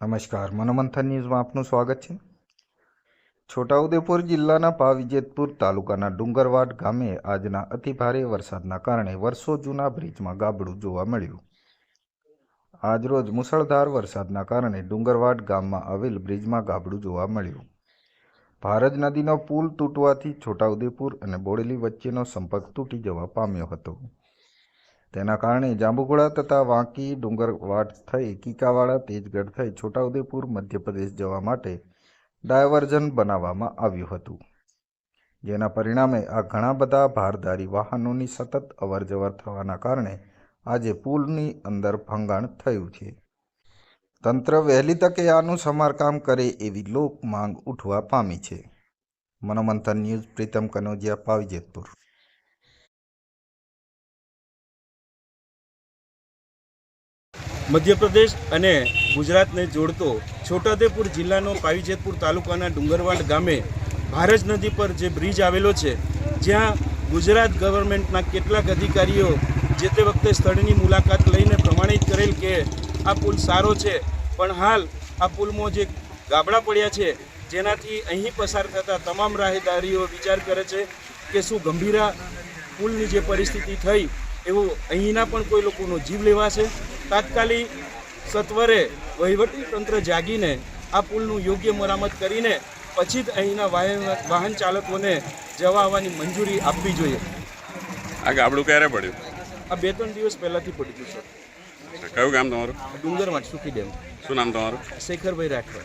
નમસ્કાર, મનોમંથન ન્યૂઝમાં આપનું સ્વાગત છે. છોટાઉદેપુર જિલ્લાના પાવીજેતપુર તાલુકાના ડુંગરવાડ ગામે આજના અતિભારે વરસાદના કારણે વર્ષો જૂના બ્રિજમાં ગાબડું જોવા મળ્યું. આજરોજ મુસળધાર વરસાદના કારણે ડુંગરવાડ ગામમાં આવેલ બ્રિજમાં ગાબડું જોવા મળ્યું. ભારજ નદીનો પુલ તૂટવાથી છોટાઉદેપુર અને બોડેલી વચ્ચેનો સંપર્ક તૂટી જવા પામ્યો હતો. તેના કારણે જાંબુઘોડા તથા વાંકી, ડુંગરવાડ થઈ, કીકાવાડા, તેજગઢ થઈ, છોટાઉદેપુર, મધ્યપ્રદેશ જવા માટે ડાયવર્ઝન બનાવવામાં આવ્યું હતું. જેના પરિણામે આ ઘણા બધા ભારદારી વાહનોની સતત અવરજવર થવાના કારણે આજે પુલની અંદર ભંગાણ થયું છે. તંત્ર વહેલી તકે આનું સમારકામ કરે એવી લોક માંગ ઉઠવા પામી છે. મનોમંથન ન્યૂઝ, પ્રીતમ કનોજિયા, પાવીજેતપુર. મધ્યપ્રદેશ અને ગુજરાતને જોડતો છોટાઉદેપુર જિલ્લાનો પાવીજેતપુર તાલુકાના ડુંગરવાડ ગામે ભારજ નદી પર જે બ્રિજ આવેલો છે, જ્યાં ગુજરાત ગવર્મેન્ટના કેટલાક અધિકારીઓ જે તે વખતે સ્થળની મુલાકાત લઈને પ્રમાણિત કરેલ કે આ પુલ સારો છે, પણ હાલ આ પુલમાં જે ગાબડા પડ્યા છે, જેનાથી અહીં પસાર થતા તમામ રાહદારીઓ વિચાર કરે છે કે શું ગંભીરા પુલની જે પરિસ્થિતિ થઈ, એવું અહીંના પણ કોઈ લોકોનો જીવ લેવાશે? તાત્કાલિક સત્વરે વહીવટી તંત્ર જાગીને આ પુલનું યોગ્ય મરામત કરીને પછી જ અહીંના વાહન વાહન ચાલકોને જવા આવવાની મંજૂરી આપવી જોઈએ. આ ગાબડું ક્યારે પડ્યું? આ બે ત્રણ દિવસ પહેલાંથી પડી ગયું છે. કયું ગામ તમારું? ડુંગરમાં સુખી ડેમ. શું નામ તમારું? શેખરભાઈ રાઠવા.